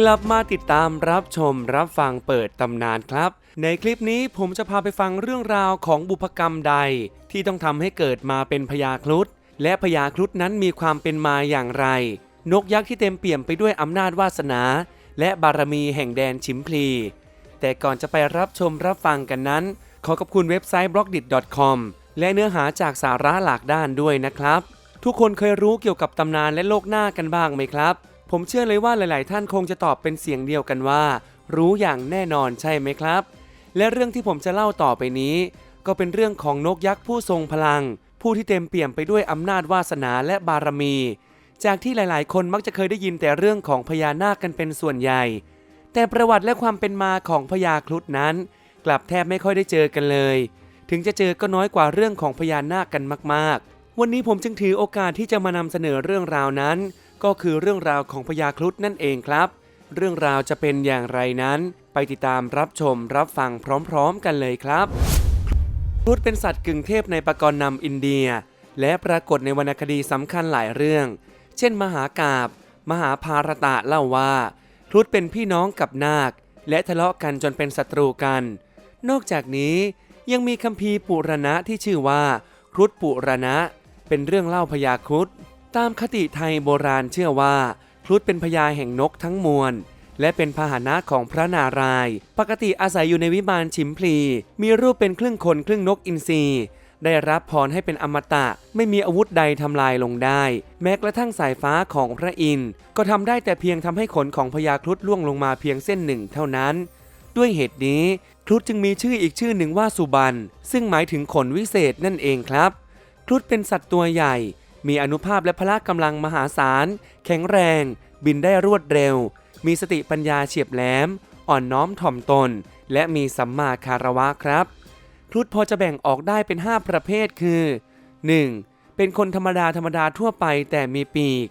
กลับมาติดตามรับชมรับฟังเปิดตำนานครับ ในคลิปนี้ผมจะพาไปฟังเรื่องราวของบุพกรรมใด ที่ต้องทำให้เกิดมาเป็นพญาครุฑและพญาครุฑนั้นมีความเป็นมาอย่างไร นกยักษ์ที่เต็มเปี่ยมไปด้วยอำนาจวาสนา และบารมีแห่งแดนชิมพลี แต่ก่อนจะไปรับชมรับฟังกันนั้น ขอขอบคุณเว็บไซต์ b l o g d i t c o m และเนื้อหาจากสาระหลากด้านด้วยนะครับ ทุกคนเคยรู้เกี่ยวกับตำนานและโลกหน้ากันบ้างไหมครับ ผมเชื่อเลยว่าหลาย ๆ ท่านคงจะตอบเป็นเสียงเดียวกันว่า รู้อย่างแน่นอนใช่ไหมครับ และเรื่องที่ผมจะเล่าต่อไปนี้ ก็เป็นเรื่องของนกยักษ์ผู้ทรงพลัง ผู้ที่เต็มเปี่ยมไปด้วยอำนาจวาสนาและบารมี จากที่หลาย ๆ คนมักจะเคยได้ยินแต่เรื่องของพญานาคกันเป็นส่วนใหญ่ แต่ประวัติและความเป็นมาของพญาครุฑนั้น กลับแทบไม่ค่อยได้เจอกันเลย ถึงจะเจอก็น้อยกว่าเรื่องของพญานาคกันมาก ๆ วันนี้ผมจึงถือโอกาสที่จะมานำเสนอเรื่องราวนั้น ก็คือเรื่องราวของพญาครุฑนั่นเองครับ เรื่องราวจะเป็นอย่างไรนั้น ไปติดตามรับชมรับฟังพร้อมๆกันเลยครับครุฑเป็นสัตว์กึ่งเทพในปกรณ์นำอินเดีย และปรากฏในวรรณคดีสำคัญหลายเรื่อง เช่น มหากาบมหาภารตะเล่าว่าครุฑเป็นพี่น้องกับนาค และทะเลาะกันจนเป็นศัตรูกัน นอกจากนี้ยังมีคัมภีร์ปุรณะที่ชื่อว่าครุฑปุรณะ เป็นเรื่องเล่าพญาครุฑ ตามคติไทยโบราณเชื่อว่า ครุฑเป็นพญาแห่งนกทั้งมวล และเป็นพาหนะของพระนารายณ์ปกติอาศัยอยู่ในวิมานชิมพลี มีรูปเป็นครึ่งคนครึ่งนกอินทรีได้รับพรให้เป็นอมตะ ไม่มีอาวุธใดทำลายลงได้ แม้กระทั่งสายฟ้าของพระอินทร์ก็ทำได้แต่เพียงทำให้ขนของพญาครุฑล่วงลงมาเพียงเส้นหนึ่งเท่านั้น ด้วยเหตุนี้ครุฑจึงมีชื่ออีกชื่อหนึ่งว่าสุบันซึ่งหมายถึงขนวิเศษนั่นเองครับ ครุฑเป็นสัตว์ตัวใหญ่ มีอนุภาพและพละกำลังมหาศาล แข็งแรง บินได้รวดเร็ว มีสติปัญญาเฉียบแหลม อ่อนน้อมถ่อมตน และมีสัมมาคารวะครับ ครุฑพอจะแบ่งออกได้เป็น 5 ประเภทคือ 1. เป็นคนธรรมดาธรรมดาทั่วไปแต่มีปีก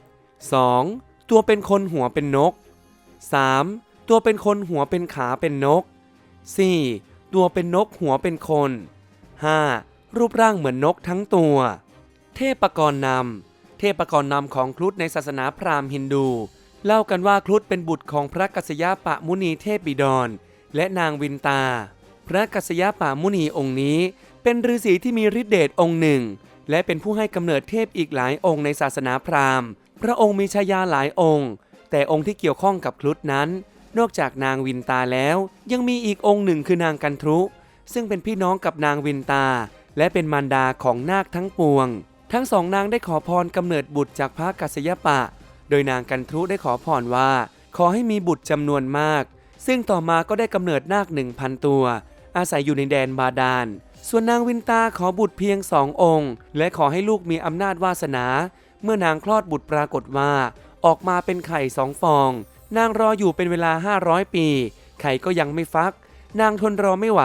2. ตัวเป็นคนหัวเป็นนก 3. ตัวเป็นคนหัวเป็นขาเป็นนก 4. ตัวเป็นนกหัวเป็นคน 5. รูปร่างเหมือนนกทั้งตัว เทพกรนำเทพกรนำของครุฑในศาสนาพราหมณ์ฮินดู เล่ากันว่าครุฑเป็นบุตรของพระกัสสยปะมุนีเทพบิดร และนางวินตา พระกัสสยปะมุนีองค์นี้ เป็นฤาษีที่มีฤทธิเดชองค์หนึ่ง และเป็นผู้ให้กำเนิดเทพอีกหลายองค์ในศาสนาพราหมณ์ พระองค์มีชายาหลายองค์ แต่องค์ที่เกี่ยวข้องกับครุฑนั้น นอกจากนางวินตาแล้ว ยังมีอีกองค์หนึ่งคือนางกันทรุซึ่งเป็นพี่น้องกับนางวินตา และเป็นมารดาของนาคทั้งปวง ทั้งสองนางได้ขอพรกำเนิดบุตรจากพระกัสยปะ โดยนางกันทรุได้ขอพรว่า ขอให้มีบุตรจำนวนมาก ซึ่งต่อมาก็ได้กำเนิดนาคหนึ่งพันตัว อาศัยอยู่ในแดนบาดาล ส่วนนางวินตาขอบุตรเพียงสององค์ และขอให้ลูกมีอำนาจวาสนา เมื่อนางคลอดบุตรปรากฏว่า ออกมาเป็นไข่สองฟอง นางรออยู่เป็นเวลา 500 ปี ไข่ก็ยังไม่ฟัก นางทนรอไม่ไหว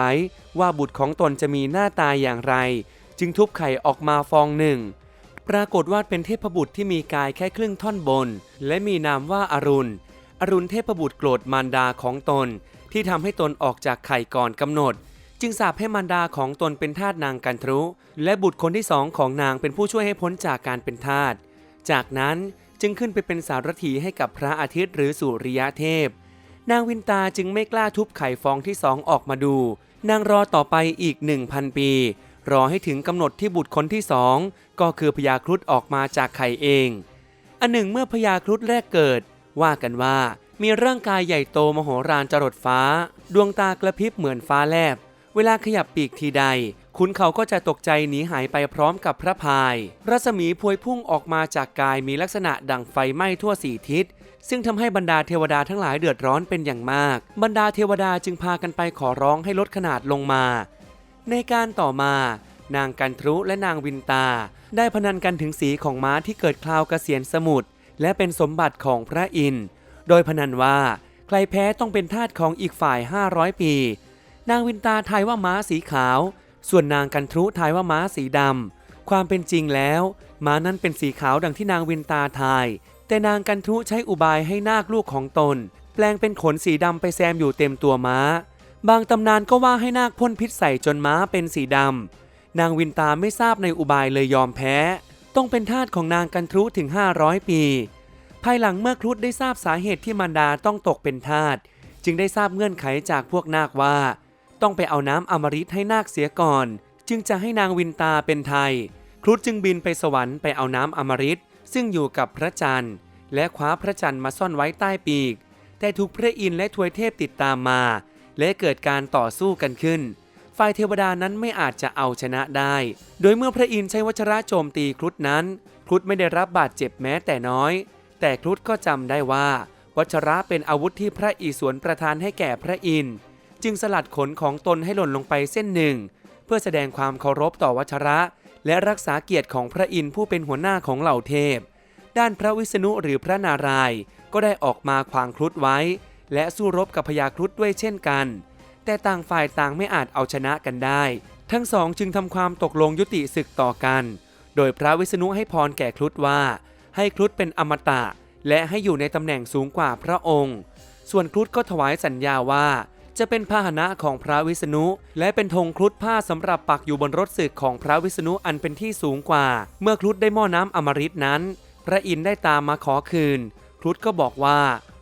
ว่าบุตรของตนจะมีหน้าตาอย่างไร จึงทุบไข่ออกมาฟองหนึ่ง ปรากฏว่าเป็นเทพบุตรที่มีกายแค่ครึ่งท่อนบน และมีนามว่าอารุณ อรุณเทพบุตรโกรธมารดาของตน ที่ทำให้ตนออกจากไข่ก่อนกำหนด จึงสาปให้มารดาของตนเป็นทาสนางกันทรุ และบุตรคนที่สองของนางเป็นผู้ช่วยให้พ้นจากการเป็นทาส จากนั้นจึงขึ้นไปเป็นสารถีให้กับพระอาทิตย์หรือสุริยะเทพ นางวินตาจึงไม่กล้าทุบไข่ฟองที่สองออกมาดู นางรอต่อไปอีก 1,000 ปี รอให้ถึงกำหนดที่บุตรคนที่สองก็คือพญาครุฑออกมาจากไข่เอง อันหนึ่งเมื่อพญาครุฑแรกเกิด ว่ากันว่ามีร่างกายใหญ่โตมโหฬารจรดฟ้า ดวงตากระพริบเหมือนฟ้าแลบ เวลาขยับปีกทีใด คุณเขาก็จะตกใจหนีหายไปพร้อมกับพระพาย รัศมีพวยพุ่งออกมาจากกายมีลักษณะดังไฟไหม้ทั่วสี่ทิศ ซึ่งทำให้บรรดาเทวดาทั้งหลายเดือดร้อนเป็นอย่างมาก บรรดาเทวดาจึงพากันไปขอร้องให้ลดขนาดลงมา ในการต่อมานางกันทรุและนางวินตา ได้พนันกันถึงสีของม้าที่เกิดคราวเกษียณสมุทรและเป็นสมบัติของพระอินทร์โดยพนันว่าใครแพ้ต้องเป็นทาสของอีกฝ่าย 500 ปี นางวินตาทายว่าม้าสีขาว ส่วนนางกันทรุทายว่าม้าสีดำความเป็นจริงแล้วม้านั้นเป็นสีขาวดังที่นางวินตาทาย แต่นางกันทรุใช้อุบายให้นาคลูกของตน แปลงเป็นขนสีดำไปแซมอยู่เต็มตัวม้า บางตำนานก็ว่าให้นาคพ่นพิษใส่จนม้าเป็นสีดำ นางวินตาไม่ทราบในอุบายเลยยอมแพ้ ต้องเป็นทาสของนางกันทรุถึง 500 ปี ภายหลังเมื่อครุฑได้ทราบสาเหตุที่มารดาต้องตกเป็นทาสจึงได้ทราบเงื่อนไขจากพวกนาคว่า ต้องไปเอาน้ำอมฤตให้นาคเสียก่อน จึงจะให้นางวินตาเป็นไทย ครุฑจึงบินไปสวรรค์ไปเอาน้ำอมฤตซึ่งอยู่กับพระจันทร์ และคว้าพระจันทร์มาซ่อนไว้ใต้ปีก แต่ถูกพระอินทร์และทวยเทพติดตามมา และเกิดการต่อสู้กันขึ้น ฝ่ายเทวดานั้นไม่อาจจะเอาชนะได้ โดยเมื่อพระอินทร์ใช้วัชระโจมตีครุฑนั้น ครุฑไม่ได้รับบาดเจ็บแม้แต่น้อย แต่ครุฑก็จำได้ว่า วัชระเป็นอาวุธที่พระอิศวรประทานให้แก่พระอินทร์จึงสลัดขนของตนให้หล่นลงไปเส้นหนึ่ง เพื่อแสดงความเคารพต่อวัชระ และรักษาเกียรติของพระอินทร์ผู้เป็นหัวหน้าของเหล่าเทพ ด้านพระวิษณุหรือพระนารายณ์ก็ได้ออกมาขวางครุฑไว้ และสู้รบกับพญาครุฑด้วยเช่นกัน แต่ต่างฝ่ายต่างไม่อาจเอาชนะกันได้ ทั้งสองจึงทำความตกลงยุติศึกต่อกัน โดยพระวิษณุให้พรแก่ครุฑว่า ให้ครุฑเป็นอมตะ และให้อยู่ในตำแหน่งสูงกว่าพระองค์ ส่วนครุฑก็ถวายสัญญาว่า จะเป็นพาหนะของพระวิษณุ และเป็นธงครุฑผ้าสำหรับปักอยู่บนรถศึกของพระวิษณุอันเป็นที่สูงกว่า เมื่อครุฑได้หม้อน้ำอมฤตนั้น พระอินทร์ได้ตามมาขอคืน ครุฑก็บอกว่า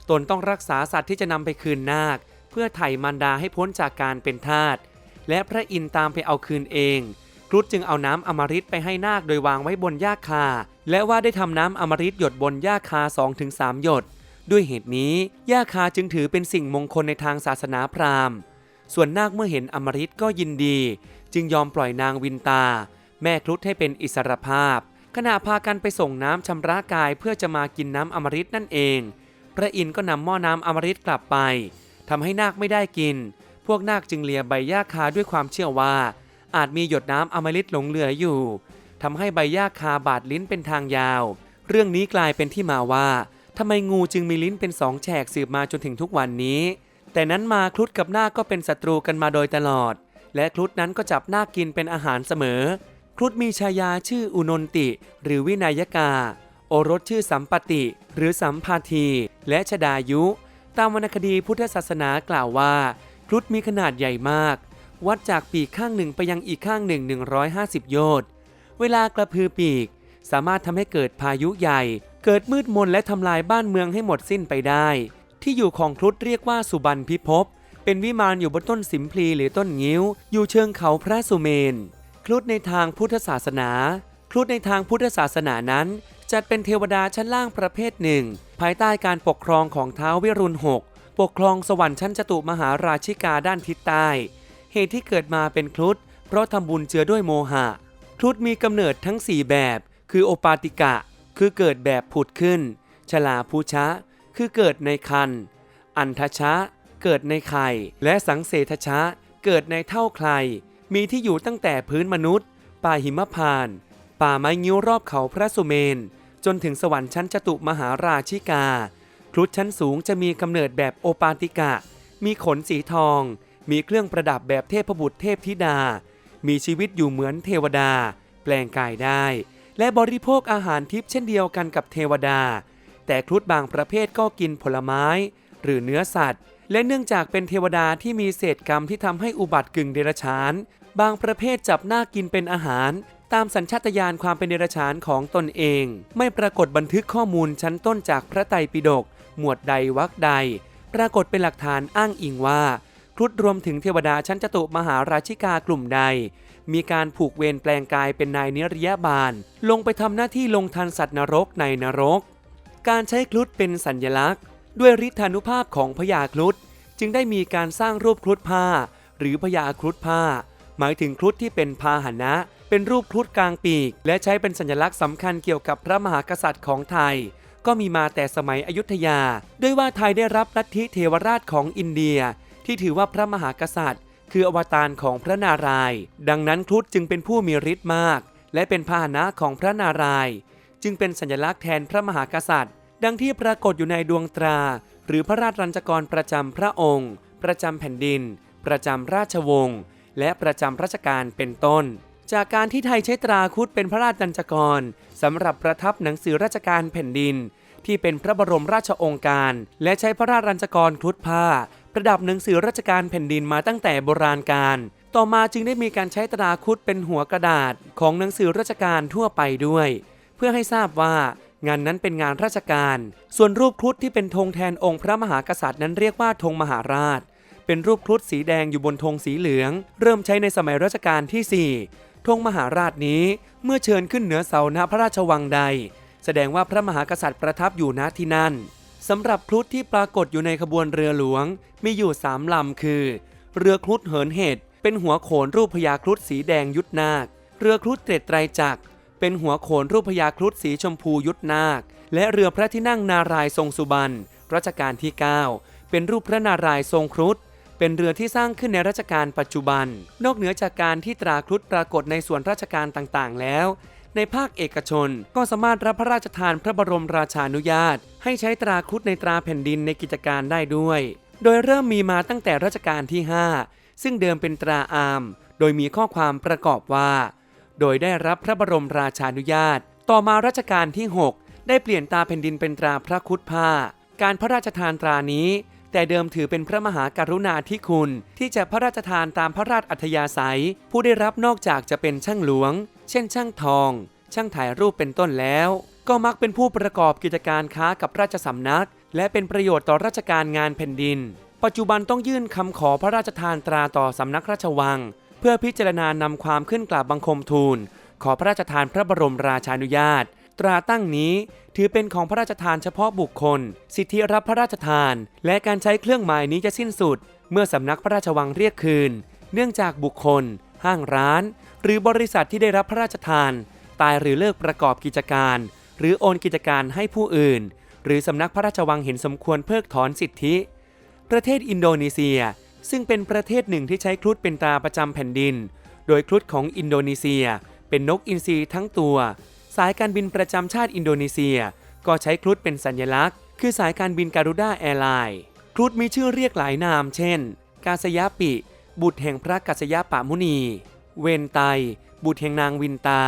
ตนต้องรักษาสัตว์ที่จะนำไปคืนนาค เพื่อไถ่มารดาให้พ้นจากการเป็นทาสและพระอินทร์ตามไปเอาคืนเองครุฑจึงเอาน้ำอมฤตไปให้นาคโดยวางไว้บนหญ้าคา และว่าได้ทำน้ำอมฤตหยดบนหญ้าคา 2-3 หยด ด้วยเหตุนี้หญ้าคาจึงถือเป็นสิ่งมงคลในทางศาสนาพราหมณ์ ส่วนนาคเมื่อเห็นอมฤตก็ยินดี จึงยอมปล่อยนางวินตา แม่ครุฑให้เป็นอิสรภาพ ขณะพากันไปส่งน้ำชำระกายเพื่อจะมากินน้ำอมฤตนั่นเอง พระอินทร์ก็นำหม้อน้ำอมฤตกลับไปทำให้นาคไม่ได้กิน พวกนาคจึงเลียใบหญ้าคาด้วยความเชื่อว่า อาจมีหยดน้ำอมฤตหลงเหลืออยู่ทำให้ใบหญ้าคาบาดลิ้นเป็นทางยาว เรื่องนี้กลายเป็นที่มาว่าทำไมงูจึงมีลิ้นเป็นสองแฉกสืบมาจนถึงทุกวันนี้ แต่นั้นมาครุฑกับนาคก็เป็นศัตรูกันมาโดยตลอด และครุฑนั้นก็จับนาคกินเป็นอาหารเสมอครุฑมีชายาชื่ออุนนติ หรือวินายกา โอรสชื่อสัมปติ หรือสัมพาที และชดายุ ตามวรรณคดีพุทธศาสนากล่าวว่าครุฑมีขนาดใหญ่มาก วัดจากปีกข้างหนึ่งไปยังอีกข้างหนึ่ง 150 โยชน์เวลากระพือปีก สามารถทำให้เกิดพายุใหญ่ เกิดมืดมนและทำลายบ้านเมืองให้หมดสิ้นไปได้ ที่อยู่ของครุฑเรียกว่าสุบรรณพิภพเป็นวิมานอยู่บนต้นสิมพลีหรือต้นงิ้ว อยู่เชิงเขาพระสุเมน ครุฑในทางพุทธศาสนา ครุฑในทางพุทธศาสนานั้น จัดเป็นเทวดาชั้นล่างประเภทหนึ่ง ภายใต้การปกครองของท้าววิรุณหกปกครองสวรรค์ชั้นจตุมหาราชิกาด้านทิศใต้ เหตุที่เกิดมาเป็นครุฑเพราะทำบุญเจือด้วยโมหะ ครุฑมีกำเนิดทั้ง 4 แบบ คือโอปาติกะ คือเกิดแบบผุดขึ้น ชลาภูชะ คือเกิดในคัน อันทชะ เกิดในไข่ และสังเสทชะ เกิดในเท่าใคร มีที่อยู่ตั้งแต่พื้นมนุษย์ ป่าหิมพานต์ป่าไม้งิ้วรอบเขาพระสุเมน จนถึงสวรรค์ชั้นจตุมหาราชิกา ครุฑชั้นสูงจะมีกำเนิดแบบโอปาติกะ มีขนสีทอง มีเครื่องประดับแบบเทพบุตรเทพธิดา มีชีวิตอยู่เหมือนเทวดา แปลงกายได้ และบริโภคอาหารทิพย์เช่นเดียวกันกับเทวดา แต่ครุฑบางประเภทก็กินผลไม้ หรือเนื้อสัตว์ และเนื่องจากเป็นเทวดาที่มีเศษกรรมที่ทำให้อุบัติกึ่งเดรัจฉาน บางประเภทจับหน้ากินเป็นอาหาร ตามสัญชาตญาณความเป็นเดรัจฉานของตนเอง ไม่ปรากฏบันทึกข้อมูลชั้นต้นจากพระไตรปิฎกหมวดใดวรรคใด ปรากฏเป็นหลักฐานอ้างอิงว่าครุฑรวมถึงเทวดาชั้นจตุมหาราชิกากลุ่มใด มีการผูกเวรแปลงกายเป็นนายเนิรยาบาล ลงไปทำหน้าที่ลงทันสัตว์นรกในนรก การใช้ครุฑเป็นสัญญลักษณ์ ด้วยฤทธานุภาพของพญาครุฑจึงได้มีการสร้างรูปครุฑผ้า หรือพญาครุฑผ้า หมายถึงครุฑที่เป็นพาหนะ เป็นรูปครุฑกลางปีก และใช้เป็นสัญลักษณ์สำคัญเกี่ยวกับพระมหากษัตริย์ของไทย ก็มีมาแต่สมัยอยุธยา ด้วยว่าไทยได้รับลัทธิเทวราชของอินเดีย ที่ถือว่าพระมหากษัตริย์ คืออวตารของพระนารายณ์ดังนั้นครุฑจึงเป็นผู้มีฤทธิ์มาก และเป็นพาหนะของพระนารายณ์จึงเป็นสัญลักษณ์แทนพระมหากษัตริย์ ดังที่ปรากฏอยู่ในดวงตรา หรือพระราชรัญจกรประจำพระองค์ ประจำแผ่นดิน ประจำราชวงศ์ และประจำราชการเป็นต้น จากการที่ไทยใช้ตราครุฑเป็นพระราชรัญจกรสำหรับประทับหนังสือราชการแผ่นดิน ที่เป็นพระบรมราชองค์การ และใช้พระราชรัญจกรครุฑผ้า ประดับหนังสือราชการแผ่นดินมาตั้งแต่โบราณกาลต่อมาจึงได้มีการใช้ตราครุฑเป็นหัวกระดาษของหนังสือราชการทั่วไปด้วย เพื่อให้ทราบว่างานนั้นเป็นงานราชการ ส่วนรูปครุฑที่เป็นธงแทนองค์พระมหากษัตริย์นั้นเรียกว่าธงมหาราช เป็นรูปครุฑสีแดงอยู่บนธงสีเหลือง เริ่มใช้ในสมัยรัชกาลที่ 4 ธงมหาราชนี้เมื่อเชิญขึ้นเหนือเสาณพระราชวังใด แสดงว่าพระมหากษัตริย์ประทับอยู่ณที่นั่นสำหรับครุฑที่ปรากฏอยู่ในขบวนเรือหลวง มีอยู่สามลำคือ เรือครุฑเหินเห็ดเป็นหัวโขนรูปพญาครุฑสีแดงยุทธนาค เรือครุฑเตรดไตรจักรเป็นหัวโขนรูปพญาครุฑสีชมพูยุทธนาค และเรือพระที่นั่งนารายทรงสุบรรณรัชกาลที่ 9 เป็นรูปพระนารายทรงครุฑ เป็นเรือที่สร้างขึ้นในรัชกาลปัจจุบัน นอกเหนือจากการที่ตราครุฑปรากฏในส่วนราชการต่างๆ แล้ว ในภาคเอกชนก็สามารถรับพระราชทานพระบรมราชานุญาต ให้ใช้ตราครุฑในตราแผ่นดินในกิจการได้ด้วย โดยเริ่มมีมาตั้งแต่รัชกาลที่ 5 ซึ่งเดิมเป็นตราอาม โดยมีข้อความประกอบว่า โดยได้รับพระบรมราชานุญาต ต่อมารัชกาลที่ 6 ได้เปลี่ยนตราแผ่นดินเป็นตราพระครุฑผ้า การพระราชทานตรานี้ แต่เดิมถือเป็นพระมหากรุณาธิคุณ ที่จะพระราชทานตามพระราชอัธยาศัย ผู้ได้รับนอกจากจะเป็นช่างหลวง เช่น ช่างทอง ช่างถ่ายรูปเป็นต้นแล้ว ก็มักเป็นผู้ประกอบกิจการค้ากับราชสำนัก และเป็นประโยชน์ต่อราชการงานแผ่นดิน ปัจจุบันต้องยื่นคำขอพระราชทานตราต่อสำนักราชวัง เพื่อพิจารณานำความขึ้นกราบบังคมทูล ขอพระราชทานพระบรมราชานุญาต ตราตั้งนี้ ถือเป็นของพระราชทานเฉพาะบุคคล สิทธิรับพระราชทาน และการใช้เครื่องหมายนี้จะสิ้นสุด เมื่อสำนักพระราชวังเรียกคืน เนื่องจากบุคคล ห้างร้าน หรือบริษัทที่ได้รับพระราชทาน ตายหรือเลิกประกอบกิจการ หรือโอนกิจการให้ผู้อื่น หรือสำนักพระราชวังเห็นสมควรเพิกถอนสิทธิ ประเทศอินโดนีเซีย ซึ่งเป็นประเทศหนึ่งที่ใช้ครุฑเป็นตราประจำแผ่นดิน โดยครุฑของอินโดนีเซีย เป็นนกอินทรีทั้งตัว สายการบินประจำชาติอินโดนีเซีย ก็ใช้ครุฑเป็นสัญลักษณ์ คือสายการบินการุด้าแอร์ไลน์ครุฑมีชื่อเรียกหลายนาม เช่น กาสยาปิ บุตรแห่งพระกัสยปะมุนี เวนไต บุตรแห่งนางวินตา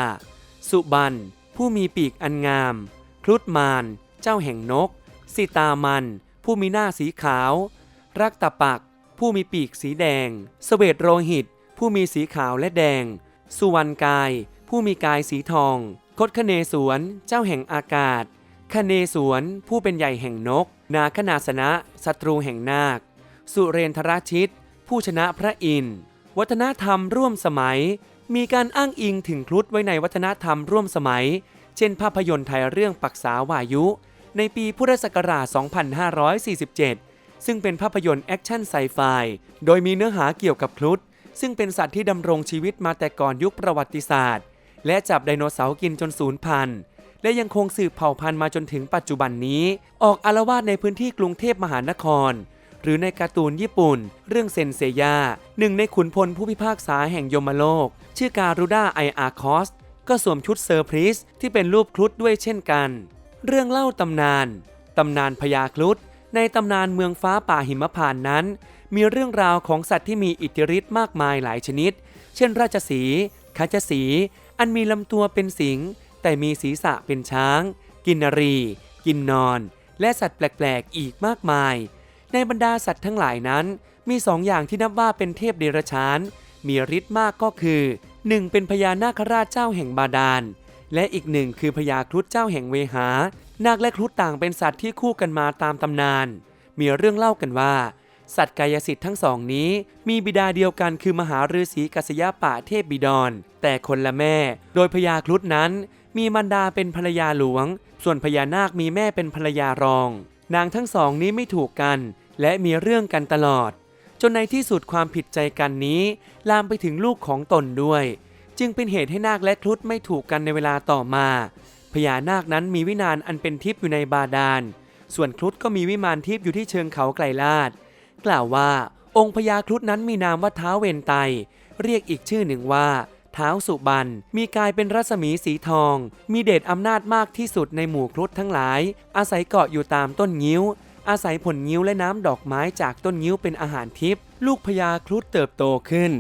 สุบัน ผู้มีปีกอันงาม ครุฑมารเจ้าแห่งนก สิตามัน ผู้มีหน้าสีขาว รักตะปัก ผู้มีปีกสีแดง สเวตโรหิต ผู้มีสีขาวและแดง สุวรรณกาย ผู้มีกายสีทอง คดคเนสวน เจ้าแห่งอากาศ คเนสวน ผู้เป็นใหญ่แห่งนก นาคนาสนะศัตรูแห่งนาค สุเรนทราชิต ผู้ชนะพระอินทร์ วัฒนธรรมร่วมสมัย มีการอ้างอิงถึงครุฑไว้ในวัฒนธรรมร่วมสมัย เช่นภาพยนตร์ไทยเรื่องปักษาวายุ ในปีพุทธศักราช 2547 ซึ่งเป็นภาพยนตร์แอคชั่นไซไฟ โดยมีเนื้อหาเกี่ยวกับครุฑซึ่งเป็นสัตว์ที่ดำรงชีวิตมาแต่ก่อนยุคประวัติศาสตร์ และจับไดโนเสาร์กินจนสูญพันธุ์ และยังคงสืบเผ่าพันธุ์มาจนถึงปัจจุบันนี้ ออกอารวาสในพื้นที่กรุงเทพมหานคร หรือในการ์ตูนญี่ปุ่น เรื่องเซนเซยาหนึ่งในขุนพลผู้พิพากษาแห่งยมโลก ชื่อการุด้าไออาคอสก็สวมชุดเซอร์พริสที่เป็นรูปครุฑด้วยเช่นกัน เรื่องเล่าตำนาน ตำนานพญาครุฑในตำนานเมืองฟ้าป่าหิมพานนั้น มีเรื่องราวของสัตว์ที่มีอิทธิฤทธิ์มากมายหลายชนิด เช่นราชสีห์คาชสี อันมีลำตัวเป็นสิงห์แต่มีศีรษะเป็นช้าง กินนรี กินนอน และสัตว์แปลกๆ อีกมากมาย ในบรรดาสัตว์ทั้งหลายนั้น มีสองอย่างที่นับว่าเป็นเทพเดรัจฉาน มีฤทธิ์มากก็คือ 1. เป็นพญานาคราชเจ้าแห่งบาดาล และอีกหนึ่งคือพญาครุฑเจ้าแห่งเวหา นาคและครุฑต่างเป็นสัตว์ที่คู่กันมาตามตำนาน มีเรื่องเล่ากันว่า สัตว์กายสิทธิ์ทั้งสองนี้ มีบิดาเดียวกันคือมหาฤาษีกัสยปะเทพบิดร แต่คนละแม่ โดยพญาครุฑนั้น มีมารดาเป็นภรรยาหลวง ส่วนพญานาคมีแม่เป็นภรรยารอง นางทั้งสองนี้ไม่ถูกกัน และมีเรื่องกันตลอด จนในที่สุดความผิดใจกันนี้ ลามไปถึงลูกของตนด้วย จึงเป็นเหตุให้นาคและครุฑไม่ถูกกันในเวลาต่อมาพญานาคนั้นมีวิมานอันเป็นทิพย์อยู่ในบาดาล ส่วนครุฑก็มีวิมานทิพย์อยู่ที่เชิงเขาไกลลาด กล่าวว่า องค์พญาครุฑนั้นมีนามว่าเท้าเวนไต เรียกอีกชื่อหนึ่งว่า เท้าสุบันมีกายเป็นรัศมีสีทอง มีเดชอำนาจมากที่สุดในหมู่ครุฑทั้งหลาย อาศัยเกาะอยู่ตามต้นงิ้ว อาศัยผลงิ้วและน้ำดอกไม้จากต้นงิ้วเป็นอาหารทิพย์ลูกพญาครุฑเติบโตขึ้น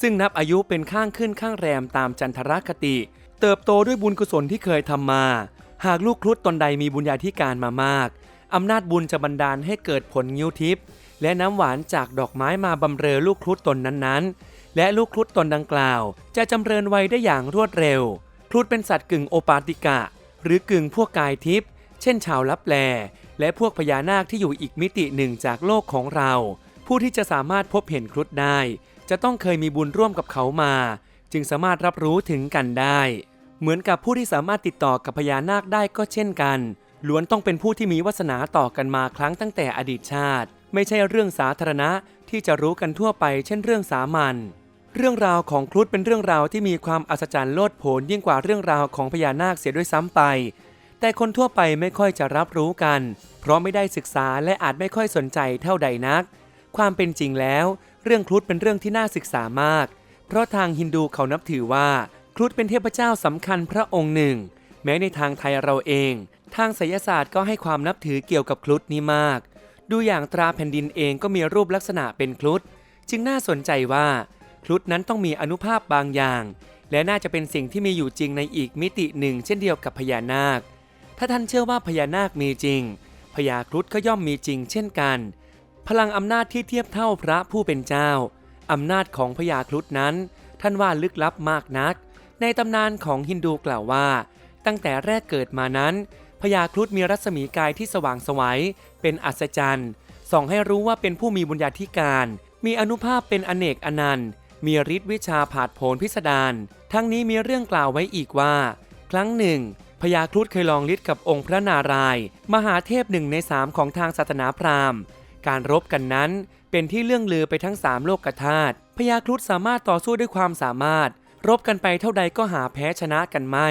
ซึ่งนับอายุเป็นข้างขึ้นข้างแรมตามจันทรคติ เติบโตด้วยบุญกุศลที่เคยทำมา หากลูกครุฑตนใดมีบุญญาธิการมามากอำนาจบุญจะบันดาลให้เกิดผลงิ้วทิพย์ และน้ำหวานจากดอกไม้มาบำเรอลูกครุฑตนนั้นๆ และลูกครุฑตนดังกล่าว จะจำเริญวัยได้อย่างรวดเร็ว ครุฑเป็นสัตว์กึ่งโอปาติกะ หรือกึ่งพวกกายทิพย์เช่นชาวลับแล และพวกพญานาคที่อยู่อีกมิติหนึ่งจากโลกของเรา ผู้ที่จะสามารถพบเห็นครุฑได้ จะต้องเคยมีบุญร่วมกับเขามา จึงสามารถรับรู้ถึงกันได้ เหมือนกับผู้ที่สามารถติดต่อกับพญานาคได้ก็เช่นกันล้วนต้องเป็นผู้ที่มีวาสนาต่อกันมาครั้งตั้งแต่อดีตชาติ ไม่ใช่เรื่องสาธารณะที่จะรู้กันทั่วไป เช่นเรื่องสามัญเรื่องราวของครุฑเป็นเรื่องราวที่มีความอัศจรรย์โลดโผนยิ่งกว่าเรื่องราวของพญานาคเสียด้วยซ้ำไป แต่คนทั่วไปไม่ค่อยจะรับรู้กัน เพราะไม่ได้ศึกษาและอาจไม่ค่อยสนใจเท่าใดนัก ความเป็นจริงแล้ว เรื่องครุฑเป็นเรื่องที่น่าศึกษามาก เพราะทางฮินดูเขานับถือว่าครุฑเป็นเทพเจ้าสำคัญพระองค์หนึ่ง แม้ในทางไทยเราเอง ทางไสยศาสตร์ก็ให้ความนับถือเกี่ยวกับครุฑนี้มาก ดูอย่างตราแผ่นดินเองก็มีรูปลักษณะเป็นครุฑจึงน่าสนใจว่าครุฑนั้นต้องมีอนุภาพบางอย่าง และน่าจะเป็นสิ่งที่มีอยู่จริงในอีกมิติหนึ่ง เช่นเดียวกับพญานาค ถ้าท่านเชื่อว่าพญานาคมีจริงพญาครุฑก็ย่อมมีจริงเช่นกัน พลังอำนาจที่เทียบเท่าพระผู้เป็นเจ้าอำนาจของพญาครุฑนั้น ท่านว่าลึกลับมากนัก ในตำนานของฮินดูกล่าวว่า ตั้งแต่แรกเกิดมานั้น พญาครุฑมีรัศมีกายที่สว่างสวัยเป็นอัศจรรย์ส่องให้รู้ว่าเป็นผู้มีบุญญาธิการ มีอนุภาพเป็นอเนกอนันต์ มีฤทธิ์วิชาผาดโผนพิสดารทั้งนี้มีเรื่องกล่าวไว้อีกว่า ครั้งหนึ่งพญาครุฑเคยลองฤทธิ์กับองค์พระนารายณ์มหาเทพหนึ่งในสามของทางศาสนาพราหมณ์ การรบกันนั้นเป็นที่เรื่องลือไปทั้งสามโลกธาตุพญาครุฑสามารถต่อสู้ด้วยความสามารถ รบกันไปเท่าใดก็หาแพ้ชนะกันไม่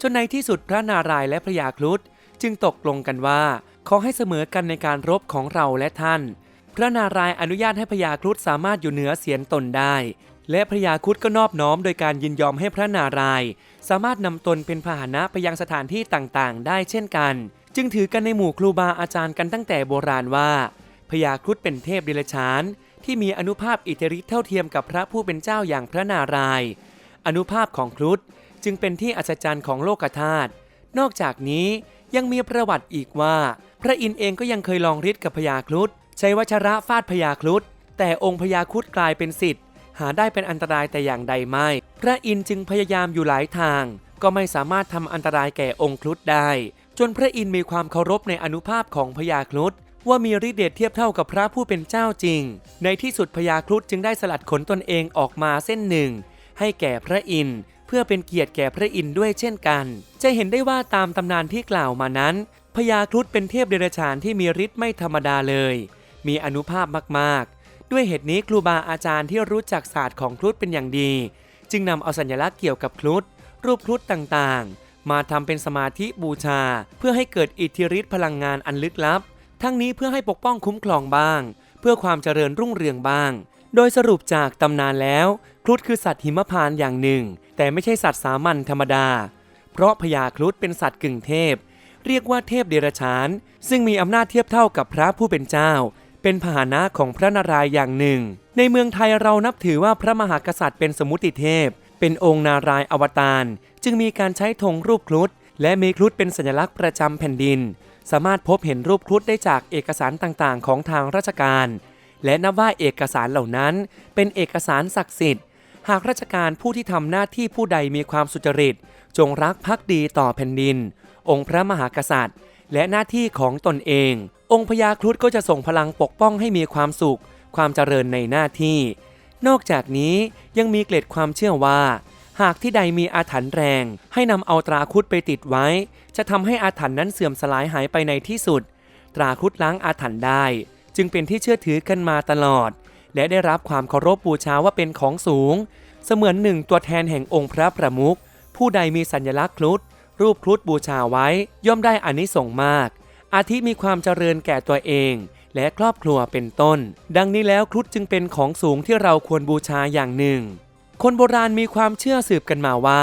จนในที่สุดพระนารายณ์และพญาครุฑจึงตกลงกันว่า ขอให้เสมอกันในการรบของเราและท่าน พระนารายณ์อนุญาตให้พญาครุฑสามารถอยู่เหนือเสียนตนได้ และพญาครุฑก็นอบน้อมโดยการยินยอมให้พระนารายณ์สามารถนำตนเป็นพาหนะไปยังสถานที่ต่างๆ ได้เช่นกัน จึงถือกันในหมู่ครูบาอาจารย์กันตั้งแต่โบราณว่าพญาครุฑเป็นเทพเดรัจฉานที่มีอนุภาพอิทธิฤทธิ์เท่าเทียมกับพระผู้เป็นเจ้าอย่างพระนารายณ์อนุภาพของครุฑ จึงเป็นที่อัศจรรย์ของโลกธาตุนอกจากนี้ยังมีประวัติอีกว่า พระอินทร์เองก็ยังเคยลองฤทธิ์กับพญาครุฑใช้วัชระฟาดพญาครุฑแต่องค์พญาครุฑกลายเป็นสิทธิ์หาได้เป็นอันตรายแต่อย่างใดไม่ พระอินทร์จึงพยายามอยู่หลายทาง ก็ไม่สามารถทำอันตรายแก่องค์ครุฑได้ จนพระอินทร์มีความเคารพในอนุภาพของพญาครุฑว่ามีฤทธิ์เดชเทียบเท่ากับพระผู้เป็นเจ้าจริง ในที่สุดพญาครุฑจึงได้สลัดขนตนเองออกมาเส้นหนึ่ง ให้แก่พระอินทร์ พื่อเป็นเกียรติแก่พระอินทร์ด้วยเช่นกัน จะเห็นได้ว่าตามตำนานที่กล่าวมานั้นพญาครุฑเป็นเทพเดรัจฉานที่มีฤทธิ์ไม่ธรรมดาเลย มีอนุภาพมากๆ ด้วยเหตุนี้ครูบาอาจารย์ที่รู้จักศาสตร์ของครุฑเป็นอย่างดี จึงนำเอาสัญลักษณ์เกี่ยวกับครุฑรูปครุฑต่างๆ มาทำเป็นสมาธิบูชา เพื่อให้เกิดอิทธิฤทธิ์พลังงานอันลึกลับ ทั้งนี้เพื่อให้ปกป้องคุ้มครองบ้าง เพื่อความเจริญรุ่งเรืองบ้าง โดยสรุปจากตำนานแล้ว ครุฑคือสัตว์หิมพานต์อย่างหนึ่ง แต่ไม่ใช่สัตว์สามัญธรรมดา เพราะพญาครุฑเป็นสัตว์กึ่งเทพ เรียกว่าเทพเดรัจฉาน ซึ่งมีอำนาจเทียบเท่ากับพระผู้เป็นเจ้า เป็นพาหนะของพระนารายณ์อย่างหนึ่ง ในเมืองไทยเรานับถือว่าพระมหากษัตริย์เป็นสมุติเทพ เป็นองค์นารายณ์อวตารจึงมีการใช้ธงรูปครุฑและมีครุฑเป็นสัญลักษณ์ประจำแผ่นดิน สามารถพบเห็นรูปครุฑได้จากเอกสารต่างๆ ของทางราชการ และนับว่าเอกสารเหล่านั้น เป็นเอกสารศักดิ์สิทธิ์ หากราชการผู้ที่ทำหน้าที่ผู้ใดมีความสุจริต จงรักภักดีต่อแผ่นดิน องค์พระมหากษัตริย์ และหน้าที่ของตนเอง องค์พญาครุฑก็จะส่งพลังปกป้องให้มีความสุข ความเจริญในหน้าที่ นอกจากนี้ยังมีเกล็ดความเชื่อว่าหากที่ใดมีอาถรรพ์แรง ให้นำเอาตราครุฑไปติดไว้ จะทำให้อาถรรพ์นั้นเสื่อมสลายหายไปในที่สุด ตราครุฑล้างอาถรรพ์ได้ จึงเป็นที่เชื่อถือกันมาตลอด และได้รับความเคารพบูชาว่าเป็นของสูง เสมือนหนึ่งตัวแทนแห่งองค์พระประมุขผู้ใดมีสัญลักษณ์ครุฑรูปครุฑบูชาไว้ ย่อมได้อานิสงส์มาก อาทิมีความเจริญแก่ตัวเอง และครอบครัวเป็นต้น ดังนี้แล้วครุฑจึงเป็นของสูงที่เราควรบูชาอย่างหนึ่ง คนโบราณมีความเชื่อสืบกันมาว่า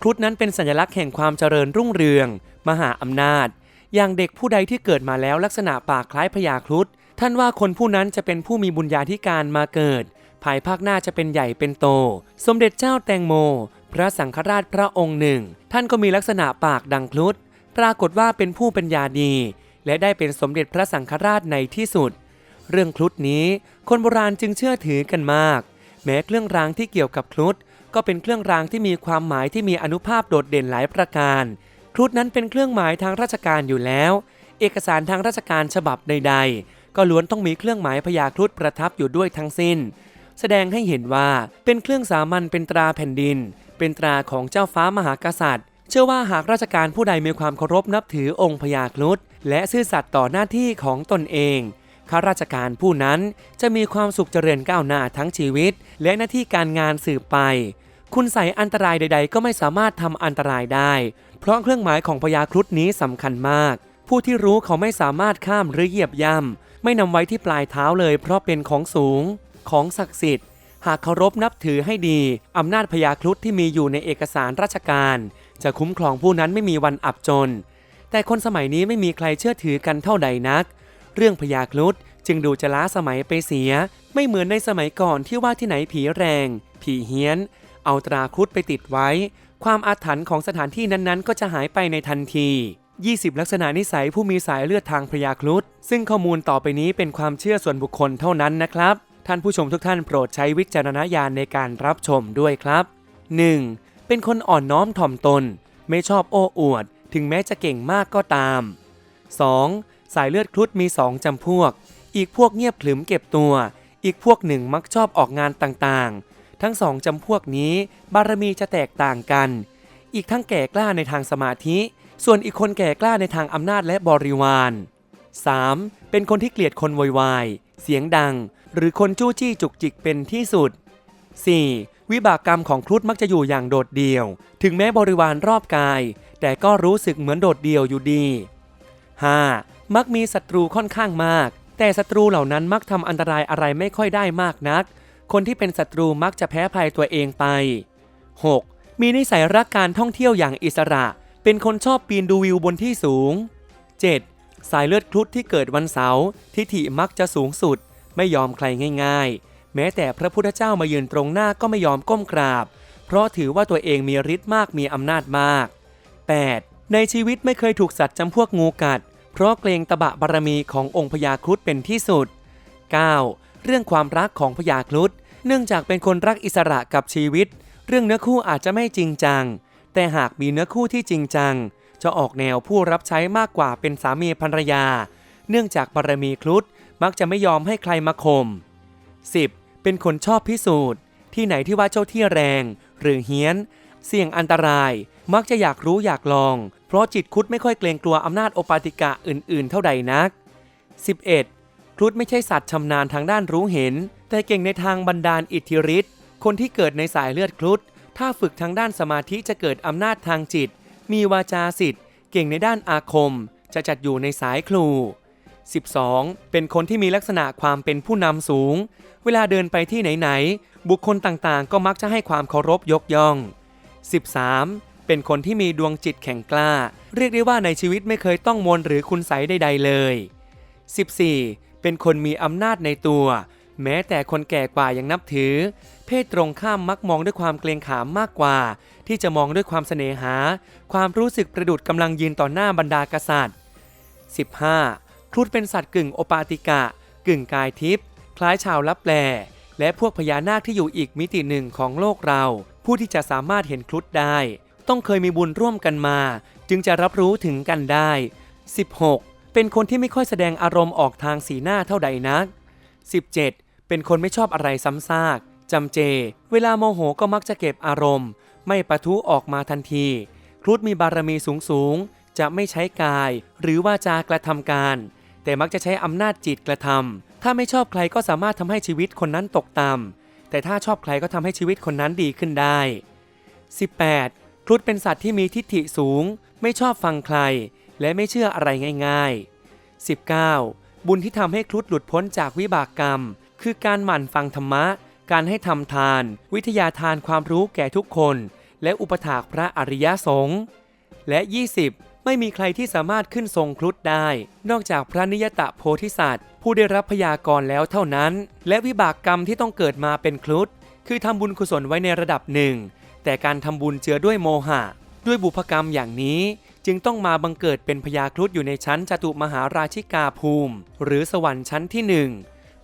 ครุฑนั้นเป็นสัญลักษณ์แห่งความเจริญรุ่งเรือง มหาอำนาจ อย่างเด็กผู้ใดที่เกิดมาแล้วลักษณะปากคล้ายพญาครุฑ ท่านว่าคนผู้นั้นจะเป็นผู้มีบุญญาธิการมาเกิด ภายภาคหน้าจะเป็นใหญ่เป็นโต สมเด็จเจ้าแตงโม พระสังฆราชพระองค์หนึ่ง ท่านก็มีลักษณะปากดังครุฑปรากฏว่าเป็นผู้ปัญญาดี และได้เป็นสมเด็จพระสังฆราชในที่สุด เรื่องครุฑนี้ คนโบราณจึงเชื่อถือกันมาก แม้เครื่องรางที่เกี่ยวกับครุฑก็เป็นเครื่องรางที่มีความหมายที่มีอนุภาพโดดเด่นหลายประการคครุฑนั้นเป็นเครื่องหมายทางราชการอยู่แล้ว เอกสารทางราชการฉบับใด ๆ ก็ล้วนต้องมีเครื่องหมายพญาครุฑประทับอยู่ด้วยทั้งสิ้น แสดงให้เห็นว่าเป็นเครื่องสามัญเป็นตราแผ่นดิน เป็นตราของเจ้าฟ้ามหากษัตริย์ เชื่อว่าหากราชการผู้ใดมีความเคารพนับถือองค์พญาครุฑและซื่อสัตย์ต่อหน้าที่ของตนเองข้าราชการผู้นั้นจะมีความสุขเจริญก้าวหน้าทั้งชีวิต และหน้าที่การงานสืบไป คุณใส่อันตรายใด ๆ ก็ไม่สามารถทำอันตรายได้ เพราะเครื่องหมายของพญาครุฑนี้สำคัญมาก ผู้ที่รู้เขาไม่สามารถข้ามหรือเหยียบย่ำ ไม่นำไว้ที่ปลายเท้าเลย เพราะเป็นของสูง ของศักดิ์สิทธิ์ หากเคารพนับถือให้ดี อำนาจพญาครุฑที่มีอยู่ในเอกสารราชการ จะคุ้มครองผู้นั้นไม่มีวันอับจน แต่คนสมัยนี้ไม่มีใครเชื่อถือกันเท่าใดนัก เรื่องพญาครุฑจึงดูจะล้าสมัยไปเสีย ไม่เหมือนในสมัยก่อนที่ว่าที่ไหนผีแรง ผีเฮี้ยน เอาตราครุฑไปติดไว้ ความอาถรรพ์ของสถานที่นั้นๆ ก็จะหายไปในทันที 20 ลักษณะนิสัยผู้มีสายเลือดทางพญาครุฑซึ่งข้อมูลต่อไปนี้เป็นความเชื่อส่วนบุคคลเท่านั้นนะครับ ท่านผู้ชมทุกท่านโปรดใช้วิจารณญาณในการรับชมด้วยครับ 1. เป็นคนอ่อนน้อมถ่อมตน ไม่ชอบโอ้อวด ถึงแม้จะเก่งมากก็ตาม 2. สายเลือดครุฑมี 2จำพวก อีกพวกเงียบขรึมเก็บตัว อีกพวกหนึ่งมักชอบออกงานต่างๆ ทั้งสองจำพวกนี้บารมีจะแตกต่างกัน อีกทั้งแก่กล้าในทางสมาธิ ส่วนอีกคนแก่กล้าในทางอำนาจและบริวาร 3. เป็นคนที่เกลียดคนโวยวายเสียงดัง หรือคนจู้จี้จุกจิกเป็นที่สุด 4. วิบากกรรมของครุฑมักจะอยู่อย่างโดดเดี่ยว ถึงแม้บริวารรอบกาย แต่ก็รู้สึกเหมือนโดดเดี่ยวอยู่ดี 5. มักมีศัตรูค่อนข้างมาก แต่ศัตรูเหล่านั้นมักทำอันตรายอะไรไม่ค่อยได้มากนัก คนที่เป็นศัตรูมักจะแพ้ภัยตัวเองไป 6. มีนิสัยรักการท่องเที่ยวอย่างอิสระ เป็นคนชอบปีนดูวิวบนที่สูง 7. สายเลือดครุฑที่เกิดวันเสาร์ทิฐิมักจะสูงสุด ไม่ยอมใครง่าย ๆ แม้แต่พระพุทธเจ้ามายืนตรงหน้าก็ไม่ยอมก้มกราบ เพราะถือว่าตัวเองมีฤทธิ์มากมีอำนาจมาก 8. ในชีวิตไม่เคยถูกสัตว์จำพวกงูกัด เพราะเกรงตบะบารมีขององค์พญาครุฑเป็นที่สุด 9. เรื่องความรักของพญาครุฑเนื่องจากเป็นคนรักอิสระกับชีวิต เรื่องเนื้อคู่อาจจะไม่จริงจัง แต่หากมีเนื้อคู่ที่จริงจัง จะออกแนวผู้รับใช้มากกว่าเป็นสามีภรรยา เนื่องจากบารมีครุฑมักจะไม่ยอมให้ใครมาข่ม 10. เป็นคนชอบพิสูจน์ ที่ไหนที่ว่าเจ้าที่แรง หรือเฮี้ยน เสี่ยงอันตราย มักจะอยากรู้อยากลอง เพราะจิตครุฑไม่ค่อยเกรงกลัวอำนาจโอปาติกะอื่นๆ เท่าใดนัก 11. ครุฑไม่ใช่สัตว์ชำนาญทางด้านรู้เห็น แต่เก่งในทางบันดาลอิทธิฤทธิ์ คนที่เกิดในสายเลือดครุฑ ถ้าฝึกทางด้านสมาธิจะเกิดอำนาจทางจิต มีวาจาสิทธิ์ เก่งในด้านอาคม จะจัดอยู่ในสายครู 12. เป็นคนที่มีลักษณะความเป็นผู้นำสูง เวลาเดินไปที่ไหนๆ บุคคลต่างๆ ก็มักจะให้ความเคารพยกย่อง 13. เป็นคนที่มีดวงจิตแข็งกล้า เรียกได้ว่าในชีวิตไม่เคยต้องมนหรือคุณใสใด ๆ เลย 14. เป็นคนมีอำนาจในตัว แม้แต่คนแก่กว่ายังนับถือ เพศตรงข้ามมักมองด้วยความเกรงขามมากกว่า ที่จะมองด้วยความเสน่หา ความรู้สึกประดุดกำลังยืนต่อหน้าบรรดากษัตริย์ 15. ครุฑเป็นสัตว์กึ่งโอปาติกะ กึ่งกายทิพย์คล้ายชาวลับแล และพวกพญานาคที่อยู่อีกมิติหนึ่งของโลกเรา ผู้ที่จะสามารถเห็นครุฑได้ ต้องเคยมีบุญร่วมกันมา จึงจะรับรู้ถึงกันได้ 16. เป็นคนที่ไม่ค่อยแสดงอารมณ์ออกทางสีหน้าเท่าใดนัก 17. เป็นคนไม่ชอบอะไรซ้ำซาก จำเจ เวลาโมโหก็มักจะเก็บอารมณ์ ไม่ปะทุออกมาทันที ครุฑมีบารมีสูงสูง จะไม่ใช้กาย หรือว่าจากระทำการ แต่มักจะใช้อำนาจจิตกระทำถ้าไม่ชอบใครก็สามารถทำให้ชีวิตคนนั้นตกต่ำแต่ถ้าชอบใครก็ทำให้ชีวิตคนนั้นดีขึ้นได้ 18. ครุฑเป็นสัตว์ที่มีทิฏฐิสูง ไม่ชอบฟังใคร และไม่เชื่ออะไรง่าย ๆ 19. บุญที่ทำให้ครุฑหลุดพ้นจากวิบากกรรม คือการหมั่นฟังธรรมะ การให้ทำทาน วิทยาทานความรู้แก่ทุกคน และอุปถากพระอริยสงฆ์และ 20 ไม่มีใครที่สามารถขึ้นทรงครุฑได้ นอกจากพระนิยตะโพธิสัตว์ ผู้ได้รับพยากรแล้วเท่านั้น และวิบากกรรมที่ต้องเกิดมาเป็นครุฑคือทำบุญกุศลไว้ในระดับหนึ่ง แต่การทำบุญเจือด้วยโมหะ ด้วยบุพกรรมอย่างนี้ จึงต้องมาบังเกิดเป็นพญาครุฑอยู่ในชั้นจตุมหาราชิกาภูมิ หรือสวรรค์ชั้นที่หนึ่ง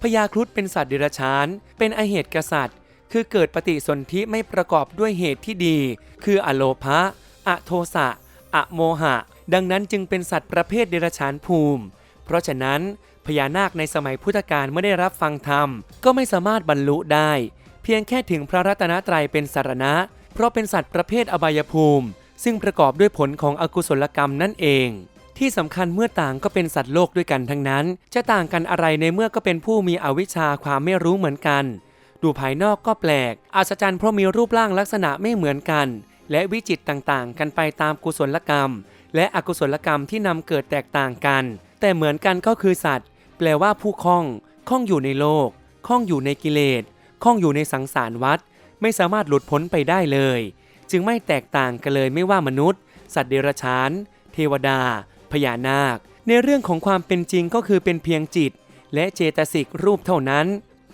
พญาครุฑเป็นสัตว์เดรัจฉาน เป็นอเหตุกษัตริย์ คือเกิดปฏิสนธิไม่ประกอบด้วยเหตุที่ดี คืออโลภะ อโทสะ อโมหะ ดังนั้นจึงเป็นสัตว์ประเภทเดรัจฉานภูมิ เพราะฉะนั้นพญานาคในสมัยพุทธกาลเมื่อได้รับฟังธรรม ก็ไม่สามารถบรรลุได้ เพียงแค่ถึงพระรัตนตรัยเป็นสารณะ เพราะเป็นสัตว์ประเภทอบายภูมิ ซึ่งประกอบด้วยผลของอกุศลกรรมนั่นเอง ที่สำคัญเมื่อต่างก็เป็นสัตว์โลกด้วยกันทั้งนั้น จะต่างกันอะไรในเมื่อก็เป็นผู้มีอวิชชาความไม่รู้เหมือนกัน ดูภายนอกก็แปลก อัศจรรย์เพราะมีรูปร่างลักษณะไม่เหมือนกัน และวิจิตต่างๆ กันไปตามกุศลกรรม และอกุศลกรรมที่นำเกิดแตกต่างกัน แต่เหมือนกันก็คือสัตว์ แปลว่าผู้คล่องคล่องอยู่ในโลกคล่องอยู่ในกิเลสคล่องอยู่ในสังสารวัฏไม่สามารถหลุดพ้นไปได้เลย จึงไม่แตกต่างกันเลยไม่ว่ามนุษย์ สัตว์เดรัจฉาน เทวดา พญานาค ในเรื่องของความเป็นจริงก็คือเป็นเพียงจิต และเจตสิกรูปเท่านั้น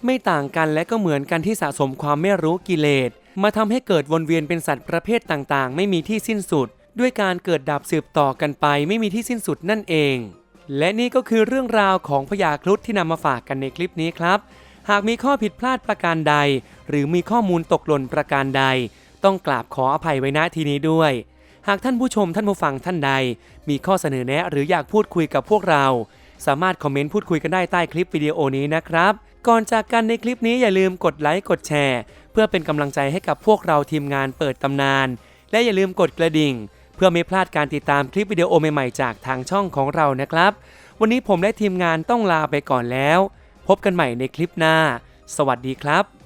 ไม่ต่างกันและก็เหมือนกันที่สะสมความไม่รู้กิเลส มาทำให้เกิดวนเวียนเป็นสัตว์ประเภทต่างๆ ไม่มีที่สิ้นสุด ด้วยการเกิดดับสืบต่อกันไป ไม่มีที่สิ้นสุดนั่นเอง และนี่ก็คือเรื่องราวของพญาครุฑที่นำมาฝากกันในคลิปนี้ครับ หากมีข้อผิดพลาดประการใด หรือมีข้อมูลตกหล่นประการใด ต้องกราบขออภัยไว้ณที่นี้ด้วย หากท่านผู้ชมท่านผู้ฟังท่านใด มีข้อเสนอแนะ หรืออยากพูดคุยกับพวกเรา สามารถคอมเมนต์พูดคุยกันได้ใต้คลิปวิดีโอนี้นะครับ ก่อนจากกันในคลิปนี้อย่าลืมกดไลค์กดแชร์ เพื่อเป็นกำลังใจให้กับพวกเราทีมงานเปิดตำนาน และอย่าลืมกดกระดิ่ง เพื่อไม่พลาดการติดตามคลิปวิดีโอใหม่ๆจากทางช่องของเรานะครับ วันนี้ผมและทีมงานต้องลาไปก่อนแล้ว พบกันใหม่ในคลิปหน้า สวัสดีครับ